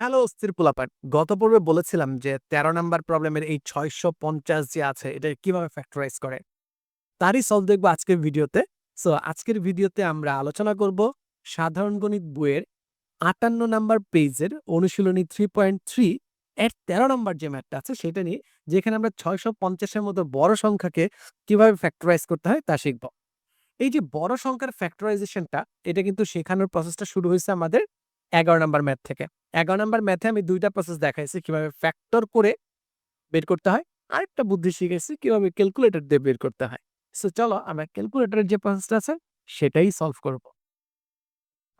Hello, অস্থির পোলাপান। গত পর্বে বলেছিলাম যে, তেরো নাম্বার প্রবলেমের এই ছয়শো পঞ্চাশ যে আছে এটা কীভাবে ফ্যাক্টরাইজ করে? তারই সলভ দেখব আজকের ভিডিওতে। সো আজকের ভিডিওতে আমরা আলোচনা করব সাধারণ গণিত বইয়ের আটান্ন নাম্বার পেজের অনুশীলনী থ্রি পয়েন্ট থ্রি এর তেরো নাম্বার যে ম্যাথটা আছে, সেটা নিয়ে, যেখানে আমরা ছয়শো পঞ্চাশের মতো বড় সংখ্যাকে কীভাবে ফ্যাক্টরাইজ করতে হয় তা শিখব। এই যে বড় সংখ্যার ফ্যাক্টরাইজেশনটা এটা কিন্তু শেখানোর প্রসেসটা শুরু হয়েছে আমাদের এগারো নাম্বার ম্যাথ থেকে। এগারো নাম্বার ম্যাথে আমি দুইটা প্রসেস দেখাইছি, কীভাবে ফ্যাক্টর করে বের করতে হয়, আরেকটা বুদ্ধি শিখেছি কীভাবে ক্যালকুলেটর দিয়ে বের করতে হয়। সো চলো আমরা ক্যালকুলেটরের যে প্রসেসটা আছে, সেটাই সলভ করব।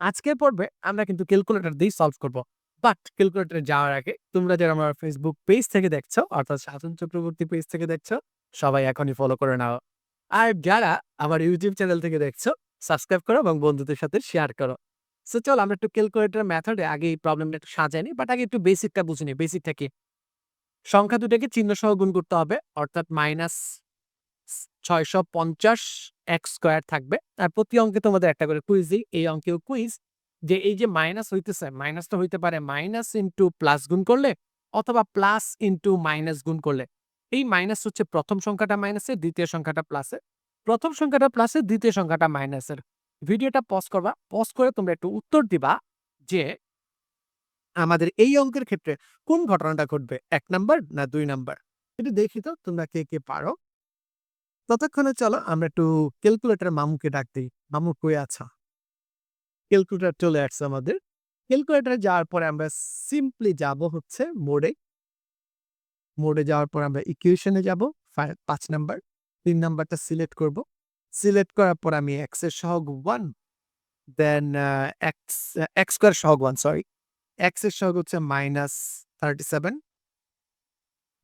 আজকের পর্বে আমরা কিন্তু ক্যালকুলেটর দিয়েই সলভ করব। বাট ক্যালকুলেটরে যাওয়ার আগে, তোমরা যারা আমার ফেসবুক পেজ থেকে দেখছ, অর্থাৎ সাধন চক্রবর্তী পেজ থেকে দেখছ, সবাই এখনই ফলো করে নাও। আর যারা আমার ইউটিউব চ্যানেল থেকে দেখছ সাবস্ক্রাইব করো এবং বন্ধুদের সাথে শেয়ার করো। সো চল আমরা একটু ক্যালকুলেটর মেথডে আগে এই প্রবলেমটা একটু সাজাইনি বাট আগে একটু বেসিকটা বুঝে নিই বেসিকটা কি? সংখ্যা দুটাকে চিহ্ন সহ গুণ করতে হবে, অর্থাৎ মাইনাস ছয়শো পঞ্চাশ এক্স স্কোয়ার থাকবে। আর প্রতি অঙ্কে তোমাদের একটা করে কুইজ দিই। এই অঙ্কেও কুইজ যে এই যে মাইনাস হইতেছে মাইনাসটা হইতে পারে মাইনাস ইন্টু প্লাস গুণ করলে, অথবা প্লাস ইন্টু মাইনাস গুণ করলে। এই মাইনাস হচ্ছে প্রথম সংখ্যাটা মাইনাসের দ্বিতীয় সংখ্যাটা প্লাসের প্রথম সংখ্যাটা প্লাসের দ্বিতীয় সংখ্যাটা মাইনাসের ভিডিওটা পজ করবা। পজ করে তোমরা একটু উত্তর দিবা যে আমাদের এই অঙ্কের ক্ষেত্রে কোন ঘটনাটা ঘটবে, এক নাম্বার না দুই নাম্বার? একটু দেখি তো তোমরা কে কে পারো। ততক্ষণে চলো আমরা একটু ক্যালকুলেটর মামুকে ডাক দিই। মামু কই আছা? ক্যালকুলেটর চলে আসছে আমাদের। ক্যালকুলেটরে যাওয়ার পরে আমরা সিম্পলি যাব হচ্ছে মোডে মোডে যাওয়ার পর আমরা ইকুয়েশনে যাব। পাঁচ নাম্বার। তিন নাম্বারটা সিলেক্ট করব। সিলেক্ট করার পর আমি এক্সের সহগ one then X X square সহগ ওয়ান সরি এক্সের সহগ হচ্ছে minus thirty seven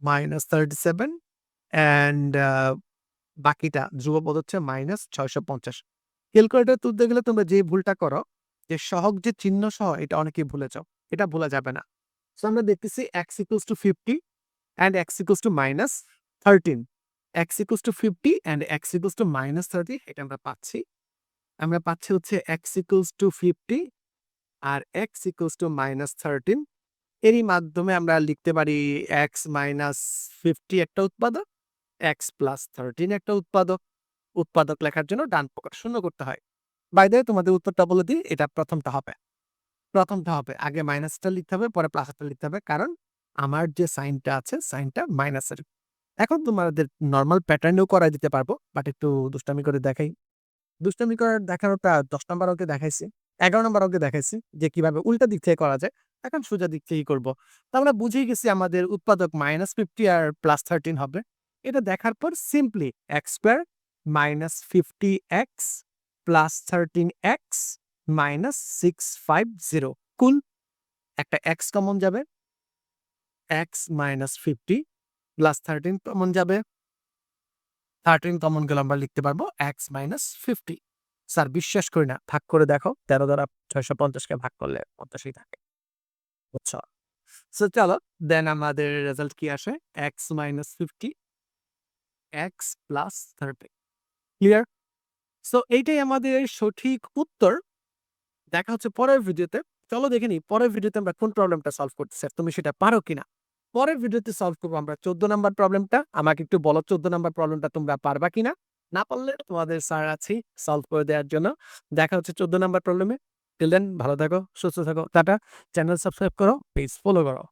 minus thirty seven and বাকিটা ধ্রুবপদ হচ্ছে মাইনাস ছয়শো পঞ্চাশ। ক্যালকুলেটর তুলতে গেলে তোমরা যে ভুলটা করো, যে সহগ যে চিহ্ন সহ, এটা অনেকেই ভুলে যাও, এটা ভোলা যাবে না। সো আমরা দেখতেছি X equals to fifty and X equals to minus thirteen X equals to fifty and X equals to minus thirty এটা আমরা পাচ্ছি। আমরা পাচ্ছি হচ্ছে X equals to fifty R X equals to minus thirteen এরই মাধ্যমে আমরা লিখতে পারি এক্স মাইনাস ফিফটি একটা উৎপাদক এক্স প্লাস থার্টিন একটা উৎপাদক। উৎপাদক লেখার জন্য ডান প্রকার শূন্য করতে হয়। বাইরে তোমাদের উত্তরটা বলে দিই, এটা প্রথমটা হবে। প্রথমটা হবে, আগে মাইনাসটা লিখতে হবে, পরে প্লাসটা লিখতে হবে, কারণ আমার যে সাইনটা আছে সাইনটা মাইনাসের এখন তোমাদের নর্মাল প্যাটার্নেও করা দিতে পারব বাট একটু দুষ্টামি করে দেখাই। দুষ্টামি করার দেখানোটা দশ নম্বর অঙ্কে দেখাইছি, এগারো নম্বর অঙ্কে দেখাইছি, যে কীভাবে উল্টা দিক থেকে করা যায়, এখন সোজা দিক থেকেই করব। তো আমরা বুঝেই গেছি আমাদের উৎপাদক মাইনাস ফিফটি আর প্লাস থার্টিন হবে। এটা দেখার পর simply X square minus fifty X plus thirteen X minus six five zero কুল একটা এক্স কমন যাবে X minus fifty plus thirteen common যাবে। থার্টিন কমন গেলে আমরা লিখতে পারব এক্স মাইনাস ফিফটি স্যার, বিশ্বাস করি না, ভাগ করে দেখো, তেরো দ্বারা ছয়শো পঞ্চাশকে ভাগ করলে পঞ্চাশই থাকে। বুঝছ? সো চলো দেন আমাদের রেজাল্ট কি আসে? X minus fifty X plus thirty clear so এইটাই আমাদের সঠিক উত্তর। দেখা হচ্ছে পরের ভিডিওতে চলো দেখে নিই, পরের ভিডিওতে আমরা কোন প্রবলেমটা সলভ করতেছি আর তুমি সেটা পারো কিনা? পরের ভিডিওতে সলভ করব আমরা। চোদ্দ নাম্বার প্রবলেমটা আমাকে একটু বলো চোদ্দ নাম্বার প্রবলেমটা তোমরা পারবা কিনা? না পারলে তোমাদের স্যার আছি সলভ করে দেওয়ার জন্য। দেখা হচ্ছে চোদ্দ নাম্বার প্রবলেমে টিল ভালো থাকো, সুস্থ থাকো, টাটা। চ্যানেল সাবস্ক্রাইব করো পেজ ফলো করো।